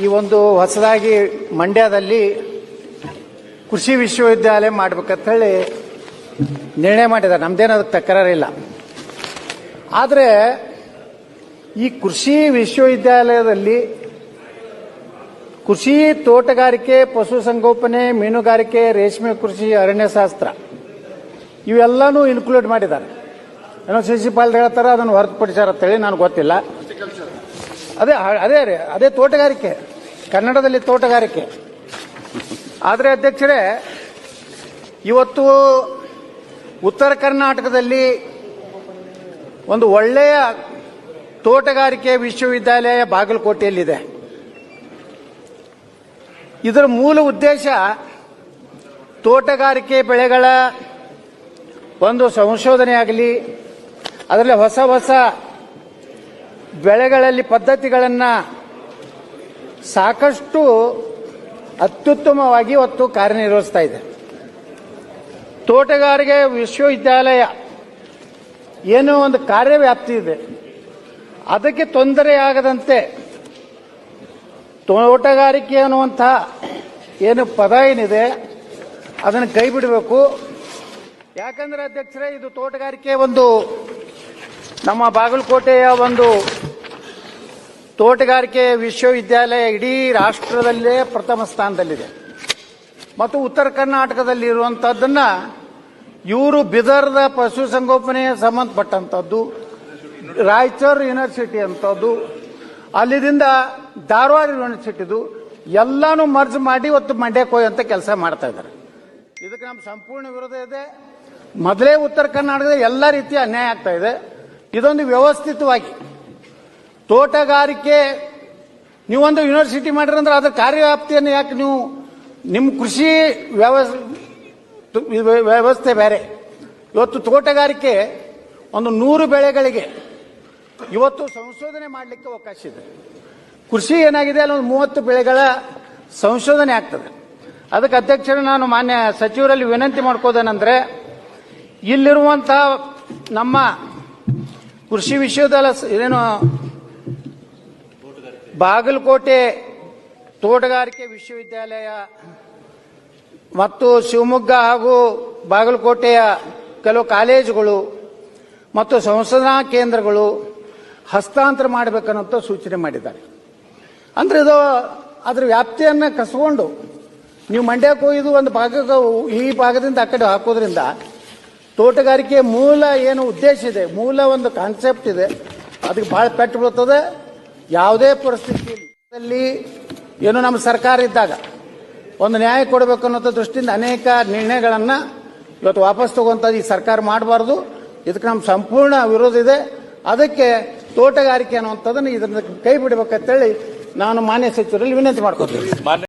ಈ ಒಂದು ಹೊಸದಾಗಿ ಮಂಡ್ಯದಲ್ಲಿ ಕೃಷಿ ವಿಶ್ವವಿದ್ಯಾಲಯ ಮಾಡ್ಬೇಕಂತ ಹೇಳಿ ನಿರ್ಣಯ ಮಾಡಿದ್ದಾರೆ. ನಮ್ದೇನು ಅದಕ್ಕೆ ತಕರಾರಿಲ್ಲ. ಆದರೆ ಈ ಕೃಷಿ ವಿಶ್ವವಿದ್ಯಾಲಯದಲ್ಲಿ ಕೃಷಿ ತೋಟಗಾರಿಕೆ ಪಶುಸಂಗೋಪನೆ ಮೀನುಗಾರಿಕೆ, ರೇಷ್ಮೆ ಕೃಷಿ ಅರಣ್ಯಶಾಸ್ತ್ರ ಇವೆಲ್ಲನೂ ಇನ್ಕ್ಲೂಡ್ ಮಾಡಿದ್ದಾರೆ. ಏನೋ ಶಿಶಿಪಾಲ್ ಹೇಳ್ತಾರೆ, ಅದನ್ನು ಹೊರತುಪಡಿಸ್ಯಾರ ಅಂತೇಳಿ ನನಗೆ ಗೊತ್ತಿಲ್ಲ. ಅದೇ ಅದೇ ರೀ, ಅದೇ ತೋಟಗಾರಿಕೆ, ಕನ್ನಡದಲ್ಲಿ ತೋಟಗಾರಿಕೆ. ಆದರೆ ಅಧ್ಯಕ್ಷರೇ, ಇವತ್ತು ಉತ್ತರ ಕರ್ನಾಟಕದಲ್ಲಿ ಒಂದು ಒಳ್ಳೆಯ ತೋಟಗಾರಿಕೆ ವಿಶ್ವವಿದ್ಯಾಲಯ ಬಾಗಲಕೋಟೆಯಲ್ಲಿದೆ. ಇದರ ಮೂಲ ಉದ್ದೇಶ ತೋಟಗಾರಿಕೆ ಬೆಳೆಗಳ ಒಂದು ಸಂಶೋಧನೆ ಆಗಲಿ, ಅದರಲ್ಲಿ ಹೊಸ ಹೊಸ ಬೆಳೆಗಳಲ್ಲಿ ಪದ್ಧತಿಗಳನ್ನು ಸಾಕಷ್ಟು ಅತ್ಯುತ್ತಮವಾಗಿ ಇವತ್ತು ಕಾರ್ಯನಿರ್ವಹಿಸ್ತಾ ಇದೆ. ತೋಟಗಾರಿಕೆ ವಿಶ್ವವಿದ್ಯಾಲಯ ಏನೋ ಒಂದು ಕಾರ್ಯವ್ಯಾಪ್ತಿ ಇದೆ. ಅದಕ್ಕೆ ತೊಂದರೆಯಾಗದಂತೆ ತೋಟಗಾರಿಕೆ ಅನ್ನುವಂಥ ಏನು ಪದ ಏನಿದೆ ಅದನ್ನು ಕೈ ಬಿಡಬೇಕು. ಯಾಕಂದ್ರೆ ಅಧ್ಯಕ್ಷರೇ, ಇದು ತೋಟಗಾರಿಕೆ ಒಂದು ನಮ್ಮ ಬಾಗಲಕೋಟೆಯ ಒಂದು ತೋಟಗಾರಿಕೆ ವಿಶ್ವವಿದ್ಯಾಲಯ ಇಡೀ ರಾಷ್ಟ್ರದಲ್ಲೇ ಪ್ರಥಮ ಸ್ಥಾನದಲ್ಲಿದೆ. ಮತ್ತು ಉತ್ತರ ಕರ್ನಾಟಕದಲ್ಲಿ ಇರುವಂತಹದ್ದನ್ನ ಇವರು ಬಿದರ್ದ ಪಶುಸಂಗೋಪನೆಗೆ ಸಂಬಂಧಪಟ್ಟಂಥದ್ದು, ರಾಯಚೂರು ಯೂನಿವರ್ಸಿಟಿ ಅಂತದ್ದು ಅಲ್ಲಿದಿಂದ ಧಾರವಾಡ ಯೂನಿವರ್ಸಿಟಿದು ಎಲ್ಲಾನು ಮರ್ಜ್ ಮಾಡಿ ಇವತ್ತು ಮಂಡ್ಯಕ್ಕೆ ಅಂತ ಕೆಲಸ ಮಾಡ್ತಾ ಇದ್ದಾರೆ. ಇದಕ್ಕೆ ನಮ್ಮ ಸಂಪೂರ್ಣ ವಿರೋಧ ಇದೆ. ಮೊದಲೇ ಉತ್ತರ ಕರ್ನಾಟಕದ ಎಲ್ಲ ರೀತಿಯ ಅನ್ಯಾಯ ಆಗ್ತಾ ಇದೆ. ಇದೊಂದು ವ್ಯವಸ್ಥಿತವಾಗಿ ತೋಟಗಾರಿಕೆ, ನೀವೊಂದು ಯೂನಿವರ್ಸಿಟಿ ಮಾಡಿರಂದ್ರೆ ಅದರ ಕಾರ್ಯವ್ಯಾಪ್ತಿಯನ್ನು ಯಾಕೆ ನೀವು ನಿಮ್ಮ ಕೃಷಿ ವ್ಯವಸ್ ವ್ಯವಸ್ಥೆ ಬೇರೆ. ಇವತ್ತು ತೋಟಗಾರಿಕೆ ಒಂದು ನೂರು ಬೆಳೆಗಳಿಗೆ ಇವತ್ತು ಸಂಶೋಧನೆ ಮಾಡಲಿಕ್ಕೆ ಅವಕಾಶ ಇದೆ. ಕೃಷಿ ಏನಾಗಿದೆ ಅಲ್ಲೊಂದು ಮೂವತ್ತು ಬೆಳೆಗಳ ಸಂಶೋಧನೆ ಆಗ್ತದೆ. ಅದಕ್ಕೆ ಅಧ್ಯಕ್ಷರು, ನಾನು ಮಾನ್ಯ ಸಚಿವರಲ್ಲಿ ವಿನಂತಿ ಮಾಡ್ಕೋದೇನೆಂದ್ರೆ, ಇಲ್ಲಿರುವಂತಹ ನಮ್ಮ ಕೃಷಿ ವಿಶ್ವವಿದ್ಯಾಲಯ ಏನು ಬಾಗಲಕೋಟೆ ತೋಟಗಾರಿಕೆ ವಿಶ್ವವಿದ್ಯಾಲಯ ಮತ್ತು ಶಿವಮೊಗ್ಗ ಹಾಗೂ ಬಾಗಲಕೋಟೆಯ ಕೆಲವು ಕಾಲೇಜುಗಳು ಮತ್ತು ಸಂಶೋಧನಾ ಕೇಂದ್ರಗಳು ಹಸ್ತಾಂತರ ಮಾಡಬೇಕನ್ನೋಂಥ ಸೂಚನೆ ಮಾಡಿದ್ದಾರೆ. ಅಂದ್ರೆ ಇದು ಅದರ ವ್ಯಾಪ್ತಿಯನ್ನು ಕಸ್ಕೊಂಡು ನೀವು ಮಂಡ್ಯಕ್ಕೆ ಹೋಗಿದ್ದು ಒಂದು ಭಾಗಕ್ಕೆ ಈ ಭಾಗದಿಂದ ಆ ಕಡೆ ಹಾಕೋದ್ರಿಂದ ತೋಟಗಾರಿಕೆ ಮೂಲ ಏನು ಉದ್ದೇಶ ಇದೆ, ಮೂಲ ಒಂದು ಕಾನ್ಸೆಪ್ಟ್ ಇದೆ, ಅದಕ್ಕೆ ಬಹಳ ಪೆಟ್ಟು ಬೀಳ್ತದೆ. ಯಾವುದೇ ಪರಿಸ್ಥಿತಿಯಲ್ಲಿ ಏನು ನಮ್ಮ ಸರ್ಕಾರ ಇದ್ದಾಗ ಒಂದು ನ್ಯಾಯ ಕೊಡಬೇಕು ಅನ್ನೋ ದೃಷ್ಟಿಯಿಂದ ಅನೇಕ ನಿರ್ಣಯಗಳನ್ನು ಇವತ್ತು ವಾಪಸ್ ತಗೊಂತ ಈ ಸರ್ಕಾರ ಮಾಡಬಾರ್ದು. ಇದಕ್ಕೆ ನಮ್ಮ ಸಂಪೂರ್ಣ ವಿರೋಧ ಇದೆ. ಅದಕ್ಕೆ ತೋಟಗಾರಿಕೆ ಅನ್ನುವಂಥದ್ದನ್ನು ಇದನ್ನ ಕೈ ಬಿಡಬೇಕಂತೇಳಿ ನಾನು ಮಾನ್ಯ ಸಚಿವರಲ್ಲಿ ವಿನಂತಿ ಮಾಡ್ಕೊತೀನಿ.